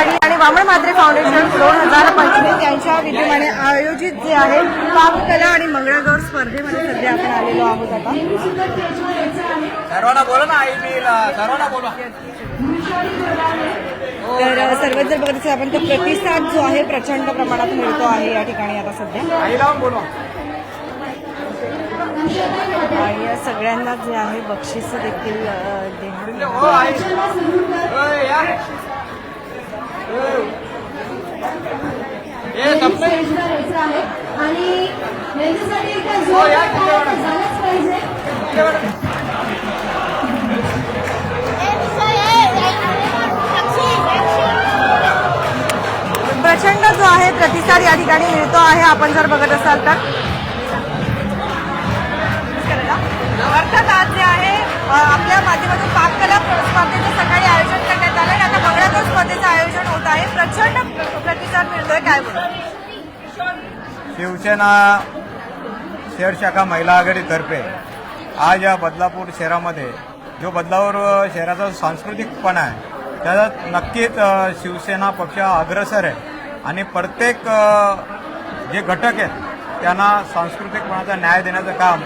आघाडी आणि वामन म्हात्रे फाउंडेशन दोन हजार पंचवीस यांच्या विद्यमाने आयोजित जे आहे पाककला आणि मंगळागौर स्पर्धेमध्ये सध्या आपण आलेलो आहोत आता. सर्वांना बोला ना आई मी सर्वांना बोला. तर सर्वच जर बघत आपण तर प्रतिसाद जो आहे प्रचंड प्रमाणात मिळतो आहे या ठिकाणी आता सध्या. आई लावून बोला आणि सगळ्यांना जे आहे बक्षीस देखील देण्यात हो आणि यांच्यासाठी हो, झालंच पाहिजे प्रचंड जो आहे प्रतिसाद या ठिकाणी मिळतो आहे आपण जर बघत असाल तर अर्थात आज जे आहे आपल्या माध्यमातून पाककला स्पर्धेचं सकाळी आयोजन करण्यात आलं आणि आता बघण्यातच स्पर्धेचं आयोजन होत आहे. प्रचंड प्रतिसाद मिळतोय काय शिवसेना शहर शाखा महिला आघाडीतर्फे आज या बदलापूर शहरामध्ये जो बदलापूर शहराचा जो सांस्कृतिकपणा आहे त्याच्यात नक्कीच शिवसेना पक्ष अग्रसर आहे. आणि प्रत्येक जे घटक आहेत त्यांना सांस्कृतिकपणाचा न्याय देण्याचं काम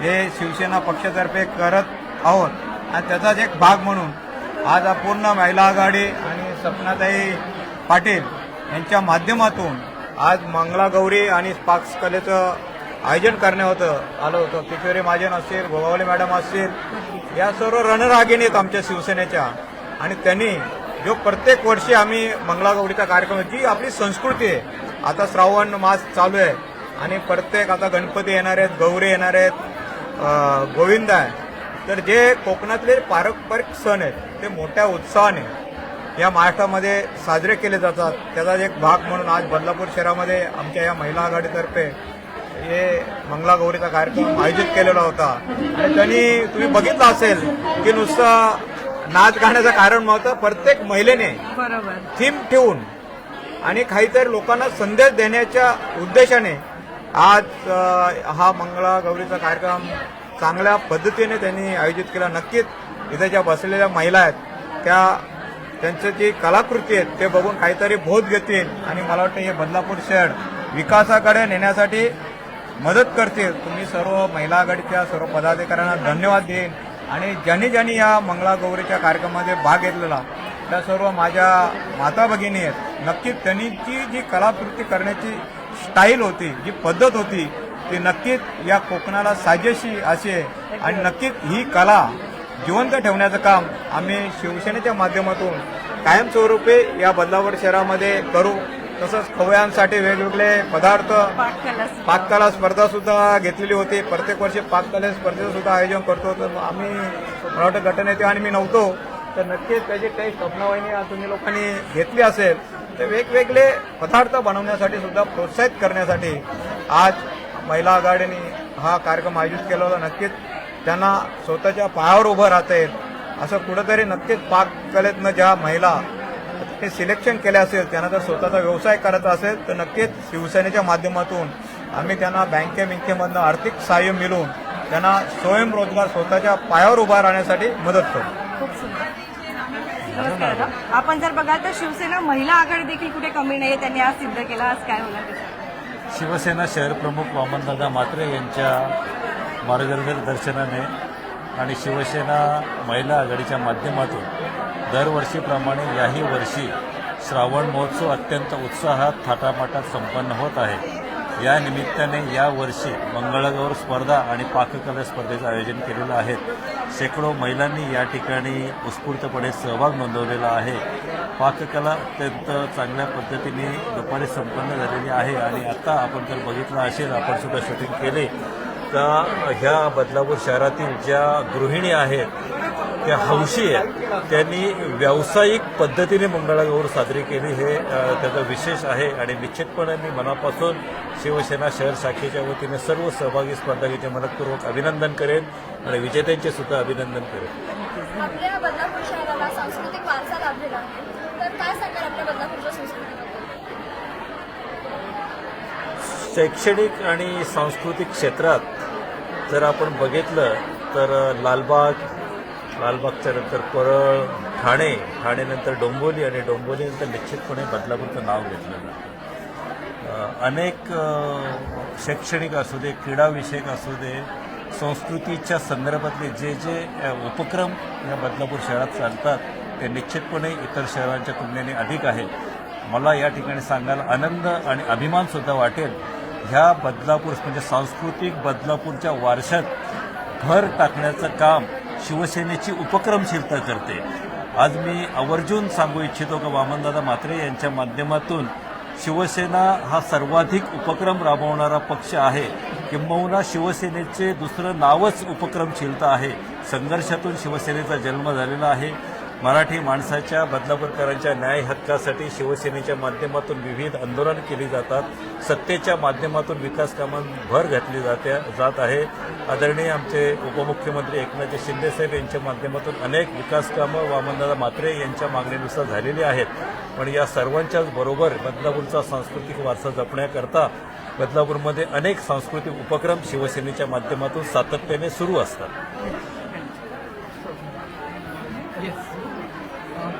हे शिवसेना पक्षातर्फे करत आहोत. आणि त्याचाच एक भाग म्हणून आज हा पूर्ण महिला आघाडी आणि सपनाताई पाटील यांच्या माध्यमातून आज मंगलागौरी आणि स्पाक्स कलेचं आयोजन करण्यात होतं आलं होतं. किशोरी महाजन असतील गोगावले मॅडम असतील या सर्व रणरागिणी आहेत आमच्या शिवसेनेच्या. आणि त्यांनी जो प्रत्येक वर्षी आम्ही मंगलागौरीचा कार्यक्रम जी आपली संस्कृती आहे. आता श्रावण मास चालू आहे आणि प्रत्येक आता गणपती येणार आहेत गौरी येणार आहेत गोविंद आहे. तर जे कोकणातले पारंपरिक सण आहेत ते मोठ्या उत्साहाने या महाराष्ट्रामध्ये साजरे केले जातात. त्याचाच एक भाग म्हणून आज बदलापूर शहरामध्ये आमच्या या महिला आघाडीतर्फे हे मंगलागौरीचा कार्यक्रम आयोजित केलेला होता. आणि त्यांनी तुम्ही बघितलं असेल की नुसतं नाच गाण्याचं कारण नव्हतं प्रत्येक महिलेने थीम ठेवून आणि काहीतरी लोकांना संदेश देण्याच्या उद्देशाने आज हा मंगळागौरीचा कार्यक्रम चांगल्या पद्धतीने त्यांनी आयोजित केला. नक्कीच इथे ज्या बसलेल्या महिला आहेत त्या त्यांचं जी कलाकृती आहेत ते बघून काहीतरी बोध घेतील आणि मला वाटतं हे बदलापूर शहर विकासाकडे नेण्यासाठी मदत करतील. तुम्ही सर्व महिला आघाडीच्या सर्व पदाधिकाऱ्यांना धन्यवाद देईन. आणि ज्यांनी ज्यांनी या मंगळागौरीच्या कार्यक्रमामध्ये भाग घेतलेला त्या सर्व माझ्या माता भगिनी आहेत. नक्कीच त्यांनी जी जी कलाकृती करण्याची स्टाईल होती जी पद्धत होती ती नक्कीच या कोकणाला साजेशी आहे. आणि नक्कीच ही कला जिवंत ठेवण्याचं काम आम्ही शिवसेनेच्या माध्यमातून कायमस्वरूपी या बदलापूर शहरामध्ये करू. तसंच खवयांसाठी वेगवेगळे पदार्थ पाककला स्पर्धा सुद्धा घेतलेली होती. प्रत्येक वर्षी पाककला स्पर्धेचं सुद्धा आयोजन करतो. तर आम्ही मला वाटतं गटनेते आणि मी नव्हतो. तर नक्कीच त्याची काही स्वप्नवाहिनी आज तुम्ही लोकांनी घेतली असेल. तर वेगवेगळे पदार्थ बनवण्यासाठी सुद्धा प्रोत्साहित करण्यासाठी आज महिला आघाडीने हा कार्यक्रम आयोजित केला होता. नक्कीच त्यांना स्वतःच्या पायावर उभं राहता येईल. असं कुठंतरी नक्कीच पाककलेतनं ज्या महिला ते सिलेक्शन केले असेल त्यांना जर स्वतःचा व्यवसाय करायचा असेल तर नक्कीच शिवसेनेच्या माध्यमातून आम्ही त्यांना बँके बिंकेमधनं आर्थिक सहाय्य मिळवून त्यांना स्वयंरोजगार स्वतःच्या पायावर उभा राहण्यासाठी मदत करू. आपण जर बघाल तर शिवसेना महिला आघाडी देखील कुठे कमी नाही त्यांनी आज सिद्ध केला. आज काय होणार? शिवसेना शहर प्रमुख वामनदादा म्हात्रे यांच्या मार्गदर्शनाने आणि शिवसेना महिला आघाडीच्या माध्यमातून दरवर्षीप्रमाणे याही वर्षी श्रावण महोत्सव अत्यंत उत्साहात थाटामाटात संपन्न होत आहे. या निमित्ताने यावर्षी मंगळगौर स्पर्धा आणि पाककला स्पर्धेचं आयोजन केलेलं आहे. शेकडो महिलांनी या ठिकाणी उत्स्फूर्तपणे सहभाग नोंदवलेला आहे. पाककला अत्यंत चांगल्या पद्धतीने दुपारी संपन्न झालेली आहे आणि आता आपण जर बघितलं असेल आपण सुद्धा शूटिंग केले तर ह्या बदलापूर शहरातील ज्या गृहिणी आहेत त्या हौशी आहेत त्यांनी व्यावसायिक पद्धतीने मंगळागौर साजरी केली. हे त्याचं विशेष आहे आणि निश्चितपणे मी मनापासून शिवसेना शहर शाखेच्या वतीने सर्व सहभागी स्पर्धकांचे मनपूर्वक अभिनंदन करेन आणि विजेत्यांचे सुद्धा अभिनंदन करेन. आपल्या बदलापूर शहराला सांस्कृतिक वारसा लाभलेला आहे. काय आपल्या बदलापूरच्या संस्कृतीबद्दल? शैक्षणिक आणि सांस्कृतिक क्षेत्रात जर आपण बघितलं तर लालबाग लालबागच्या नंतर परळ ठाणे ठाणेनंतर डोंबोली आणि डोंबोलीनंतर निश्चितपणे बदलापूरचं नाव घेतलं जातं. अनेक शैक्षणिक असू दे क्रीडाविषयक असू दे संस्कृतीच्या संदर्भातले जे जे उपक्रम या बदलापूर शहरात चालतात ते निश्चितपणे इतर शहरांच्या तुलनेने अधिक आहे मला या ठिकाणी सांगायला आनंद आणि अभिमानसुद्धा वाटेल. ह्या बदलापूर म्हणजे सांस्कृतिक बदलापूरच्या वारशात भर टाकण्याचं काम शिवसेनेची उपक्रमशीलता करते. आज मी आवर्जून सांगू इच्छितो का वामनदादा म्हात्रे यांच्या माध्यमातून शिवसेना हा सर्वाधिक उपक्रम राबवणारा पक्ष आहे. किंबहुना शिवसेनेचे दुसरं नावच उपक्रमशीलता आहे. संघर्षातून शिवसेनेचा जन्म झालेला आहे. मराठी माणसाच्या बदलापूरकरांच्या न्याय हक्कासाठी शिवसेनेच्या माध्यमातून विविध आंदोलन केली जातात. सत्तेच्या माध्यमातून विकास कामांत भर घातली जाते जात आहे. आदरणीय आमचे उपमुख्यमंत्री एकनाथ शिंदेसाहेब यांच्या माध्यमातून अनेक विकास कामं वामनदादा म्हात्रे यांच्या मागणीनुसार झालेली आहेत. पण या सर्वांच्याच बरोबर बदलापूरचा सांस्कृतिक वारसा जपण्याकरता बदलापूरमध्ये अनेक सांस्कृतिक उपक्रम शिवसेनेच्या माध्यमातून सातत्याने सुरू असतात.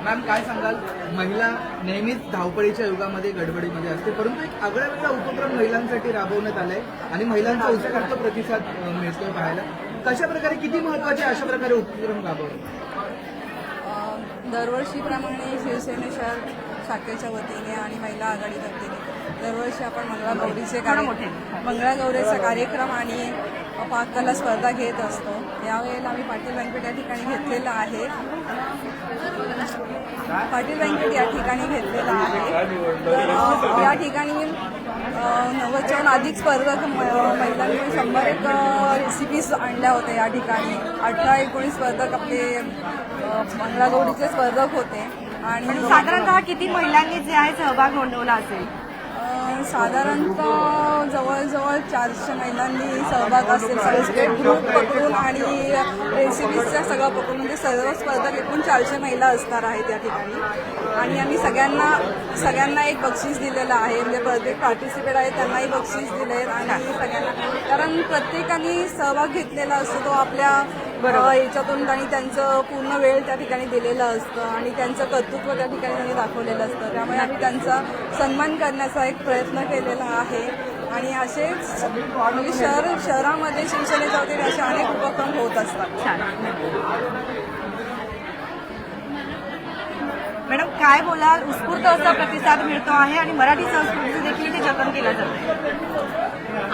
मॅम काय सांगाल? महिला नेहमीच धावपळीच्या युगामध्ये गडबडीमध्ये असते परंतु एक आगळा वेगळा उपक्रम महिलांसाठी राबवण्यात आलाय आणि महिलांचा उत्स्फूर्त प्रतिसाद मिळतोय पाहायला. कशा प्रकारे किती महत्त्वाचे अशा प्रकारे उपक्रम राबवले? दरवर्षीप्रमाणे शिवसेने शहर शाखेच्या वतीने आणि महिला आघाडीच्या वतीने. दरवर्षी आपण मंगळागौरीचे कार्य मंगळागौरीचा कार्यक्रम आणि पाककला स्पर्धा घेत असतो. यावेळेला आम्ही पाटील बँकेट या ठिकाणी घेतलेला आहे. पाटील बँकेट या ठिकाणी घेतलेला आहे. तर या ठिकाणी अ, नव्वदच्याहून अधिक स्पर्धक महिलांनी शंभर एक रेसिपीज आणल्या होत्या या ठिकाणी. अठरा एकोणीस स्पर्धक आपले मंगळागौरीचे स्पर्धक होते. आणि म्हणजे साधारणतः किती महिलांनी जे आहे सहभाग नोंदवला असेल? साधारणतः जवळजवळ चारशे महिलांनी सहभाग असेल. सगळे ग्रुप पकडून आणि रेसिपीजच्या सगळं पकडून म्हणजे सर्व स्पर्धक एकूण चारशे महिला असणार आहेत या ठिकाणी. आणि आम्ही सगळ्यांना सगळ्यांना एक बक्षीस दिलेलं आहे. म्हणजे प्रत्येक पार्टिसिपेट आहे त्यांनाही बक्षीस दिले आणि सगळ्यांना कारण प्रत्येकाने सहभाग घेतलेला असतो तो आपल्या याच्यातून त्यांनी त्यांचं पूर्ण वेळ त्या ठिकाणी दिलेलं असतं आणि त्यांचं कर्तृत्व त्या ठिकाणी त्यांनी दाखवलेलं असतं. त्यामुळे आम्ही त्यांचा सन्मान करण्याचा एक प्रयत्न केलेला आहे. आणि असेच म्हणजे शहर शहरामध्ये शिवसेनेच्या वतीने असे अनेक उपक्रम होत असतात. मॅडम काय बोलाल? उत्स्फूर्त असा प्रतिसाद मिळतो आहे आणि मराठी संस्कृतीचं देखील ते जतन केलं जातं.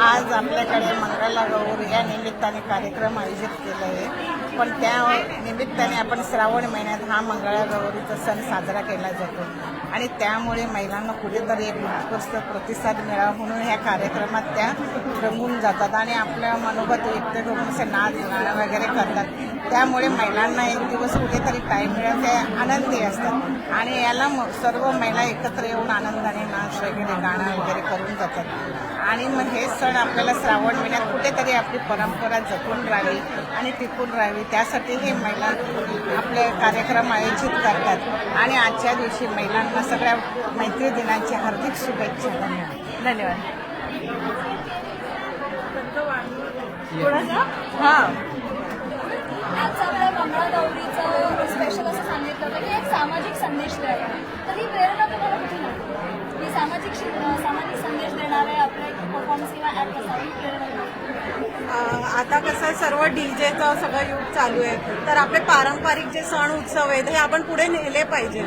आज आपल्याकडे मंगला गौर या निमित्ताने कार्यक्रम आयोजित केला आहे. पण त्या निमित्ताने आपण श्रावण महिन्यात हा मंगळा गौरीचा सण साजरा केला जातो. आणि त्यामुळे महिलांना कुठेतरी एक उत्कृष्ट प्रतिसाद मिळावा म्हणून ह्या कार्यक्रमात त्या रंगून जातात आणि आपल्या मनोगत व्यक्त करून असे नाच गाणं वगैरे करतात. त्यामुळे महिलांना एक दिवस कुठेतरी टाईम मिळत ते आनंदी असतात. आणि याला सर्व महिला एकत्र येऊन आनंदाने नाच वगैरे गाणं वगैरे करून जातात. आणि मग हे सण आपल्याला श्रावण महिन्यात कुठेतरी आपली परंपरा जपून राहावी आणि टिकून राहावी. त्यासाठी हे महिला आपले कार्यक्रम आयोजित करतात. आणि आजच्या दिवशी महिलांना सगळ्या मैत्री दिनाची हार्दिक शुभेच्छा धन्यवाद धन्यवाद. हां. आज आपल्या मंगळागौरीचं स्पेशल असं सांगितलं होतं की एक सामाजिक संदेश द्यावा. तर ही प्रेरणा तुम्हाला कुठे लागते सामाजिक सामाजिक संदेश देणारे आपले परफॉर्मन्स किंवा ॲप असावे आता कसं आहे सर्व डीजेचं सगळं युग चालू आहे. तर आपले पारंपरिक जे सण उत्सव आहेत हे आपण पुढे नेले पाहिजे.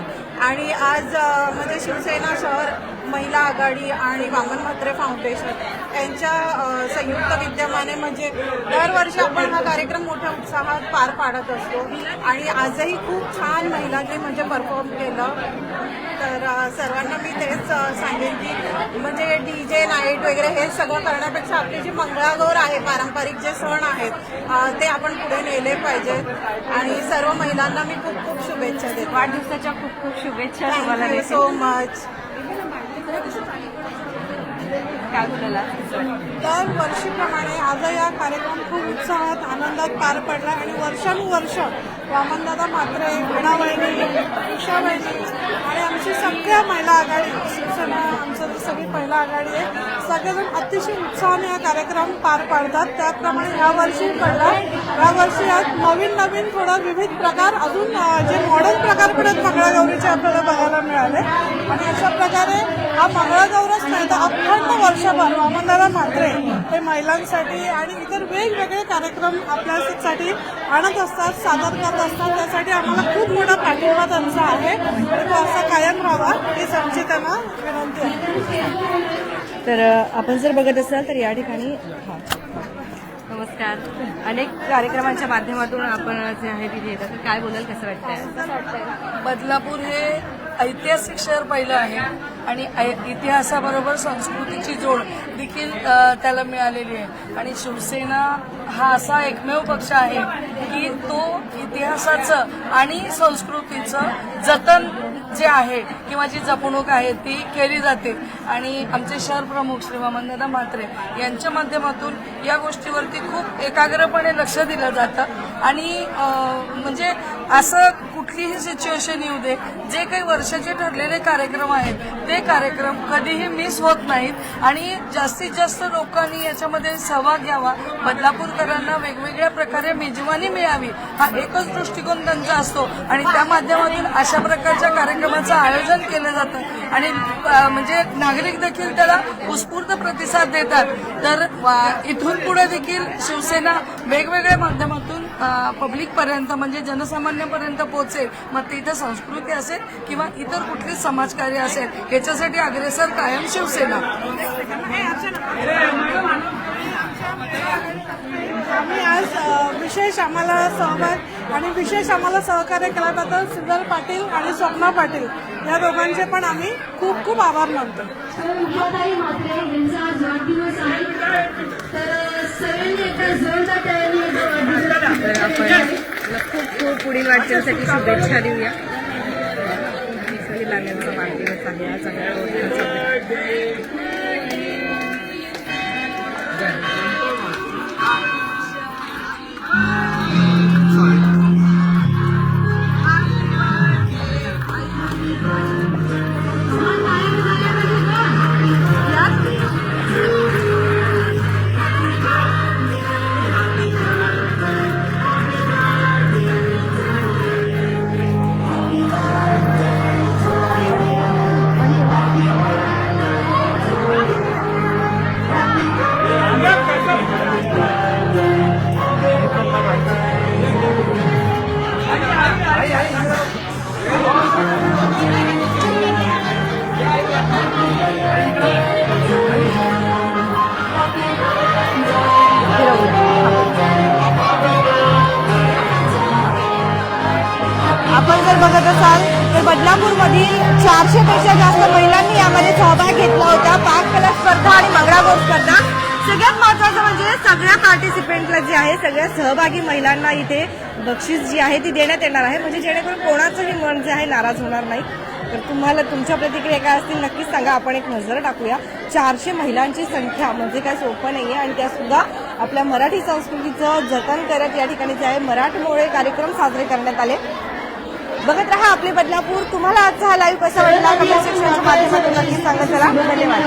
आणि आज म्हणजे शिवसेना शहर महिला आघाडी आणि वामन म्हात्रे फाउंडेशन यांच्या संयुक्त विद्यमाने म्हणजे दरवर्षी आपण हा कार्यक्रम मोठ्या उत्साहात पार पाडत असतो. आणि आजही खूप छान महिलांनी म्हणजे परफॉर्म केलं. तर सर्वांना मी तेच सांगेन की म्हणजे डी जे नाईट वगैरे हे सगळं करण्यापेक्षा आपली जी मंगळागौर आहे पारंपरिक जे सण आहेत ते आपण पुढे नेले पाहिजेत आणि सर्व महिलांना मी खूप खूप शुभेच्छा देते. वाढदिवसाच्या खूप खूप शुभेच्छा सो मच काय बोलायला तर वर्षीप्रमाणे आजही हा कार्यक्रम खूप उत्साहात आनंदात पार पडला आणि वर्षानुवर्ष वामनदादा म्हात्रे वीणा उषावळणी उषा आणि आमची सगळ्या महिला आघाडी शिवसेना आमचं जी सगळी पहिला आघाडी आहे सगळेजण अतिशय उत्साहाने हा कार्यक्रम पार पाडतात. त्याप्रमाणे यावर्षी पडला. यावर्षी आज नवीन नवीन थोडा विविध प्रकार अजून जे मॉडर्न प्रकार पण आहेत मंगळागौरीचे आपल्याला बघायला मिळाले. आणि अशा प्रकारे हा मंगळागौरच नाही तर अखंड वर्षभर वामनदादा म्हात्रे हे महिलांसाठी आणि इतर वेगवेगळे कार्यक्रम आपल्यासाठी आणत असतात सादर करत असतात. त्यासाठी आम्हाला खूप मोठा पाठिंबा त्यांचा आहे. आणि तो असा कायम राहावा ही आमची त्यांना विनंती आहे. तर आपण जर बघत असाल तर या ठिकाणी हा. नमस्कार. अनेक कार्यक्रमांच्या माध्यमातून आपण जे आहे तिथे येतात. तर काय बोलाल कसं वाटतंय. बदलापूर हे ऐतिहासिक शहर पहिलं आहे आणि ऐ- इतिहासाबरोबर संस्कृतीची जोड देखील त्याला मिळालेली आहे. आणि शिवसेना हा असा एकमेव पक्ष आहे की तो इतिहासाचं आणि संस्कृतीचं जतन जे आहे किंवा जी जपणूक आहे ती केली जाते. आणि आमचे शहर प्रमुख श्री वामनदादा म्हात्रे यांच्या माध्यमातून या गोष्टीवरती खूप एकाग्रपणे लक्ष दिलं जातं. आणि म्हणजे असं कुठलीही सिच्युएशन येऊ दे. जे काही वर्षाचे ठरलेले कार्यक्रम आहेत ते कार्यक्रम कधीही मिस होत नाहीत. आणि जास्तीत जास्त लोकांनी याच्यामध्ये सहभाग घ्यावा. बदलापूरकरांना वेगवेगळ्या प्रकारे मेजवानी मिळावी हा एकच दृष्टिकोन त्यांचा असतो. आणि त्या माध्यमातून अशा प्रकारच्या कार्यक्रमाचं आयोजन केलं जातं. आणि म्हणजे नागरिक देखील त्याला उत्स्फूर्त प्रतिसाद देतात. तर इथून पुढे देखील शिवसेना वेगवेगळ्या माध्यमातून पब्लिक पर्यंत म्हणजे जनसामान्यापर्यंत पोहोचेल. मग ते इथं संस्कृती असेल किंवा इतर कुठलीच समाजकार्य असेल याच्यासाठी अग्रेसर कायम शिवसेना. आम्ही आज विशेष आम्हाला सहभाग आणि विशेष आम्हाला सहकार्य केल्याबद्दल सिद्धार्थ पाटील आणि स्वप्ना पाटील. या दोघांचे पण आम्ही खूप खूप आभार मानतो. खूप खूप पुढील वाटचालीसाठी शुभेच्छा देऊया. लाल्यांचा वाढदिवस आहे. जर बघत असाल तर बदलापूरमधील चारशेपेक्षा जास्त महिलांनी यामध्ये सहभाग घेतला होता. पाक कला स्पर्धा आणि मंगळागौर स्पर्धा. सगळ्यात महत्वाचं म्हणजे सगळ्या पार्टिसिपेंटला जे आहे सगळ्या सहभागी महिलांना इथे बक्षीस जी आहे ती देण्यात येणार आहे. म्हणजे जेणेकरून कोणाचंही मन जे आहे नाराज होणार नाही. तर तुम्हाला तुमच्या प्रतिक्रिया काय असतील नक्कीच सांगा. आपण एक नजर टाकूया. चारशे महिलांची संख्या म्हणजे काय सोपं नाही आहे आणि त्यासुद्धा आपल्या मराठी संस्कृतीचं जतन करत या ठिकाणी जे आहे मराठमोळे कार्यक्रम साजरे करण्यात आले. बघत राहा आपले बदलापूर. तुम्हाला आजचा हा लाईव्ह कसा वाटला? कमेंट सेक्शनच्या माध्यमातून नक्की सांगत चला धन्यवाद.